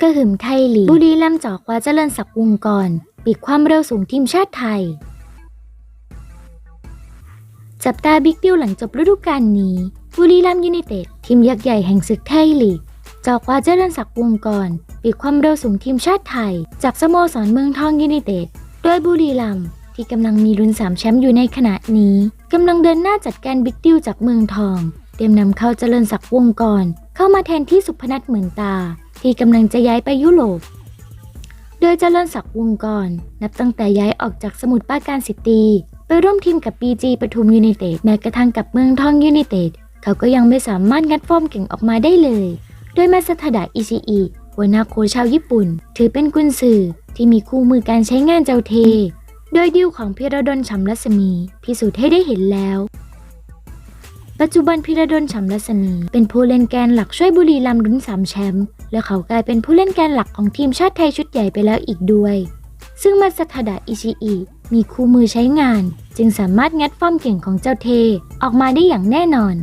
กระหึ่มไทยลีบุรีรัมย์เจอกว่าเจริญศักดิ์วงกรปีกความเร็วสูงทีมชาติไทย จับตาบิ๊กดิวหลังจบฤดูกาลนี้ บุรีรัมย์ยูไนเต็ดทีมยักษ์ใหญ่แห่งศึกไทยลีกเจอกว่าเจริญศักดิ์วงกรปีกความเร็วสูงทีมชาติไทย จากสโมสรเมืองทองยูไนเต็ดโดยบุรีรัมย์ที่กำลังมีลุ้นสามแชมป์อยู่ในขณะนี้กำลังเดินหน้าจัดการบิ๊กดิวจากเมืองทอง เตรียมนำเข้าเจริญศักดิ์วงกรเข้ามาแทนที่สุพนัทเหมือนตา ที่กำลังจะย้ายไปยุโรป โดยเจริญศักดิ์วงกรนับตั้งแต่ย้ายออกจากสมุทรปราการซิตี้ไปร่วมทีมกับ BG ปทุมยูไนเต็ดแม้กระทั่งกับเมืองทองยูไนเต็ดเขาก็ยังไม่สามารถงัดฟอร์มเก่งออกมาได้เลย โดยมาสทาดะอิชิอิหัวหน้าโค้ชชาวญี่ปุ่น ถือเป็นกุนซือที่มีคู่มือการใช้งานเจ้าเท โดยดิวของพิรดลฉ่ำรัศมี พิสูจน์ให้ได้เห็นแล้ว ปัจจุบันพิรดลฉำรัศมีเป็นผู้เล่นแกนหลักช่วยบุรีรัมย์ลุ้นสามแชมป์และเขากลายเป็นผู้เล่นแกนหลักของทีมชาติไทยชุดใหญ่ไปแล้วอีกด้วย ซึ่งมาสทาดาอิชิอิมีคู่มือใช้งาน จึงสามารถงัดฟอร์มเก่งของเจ้าเทออกมาได้อย่างแน่นอน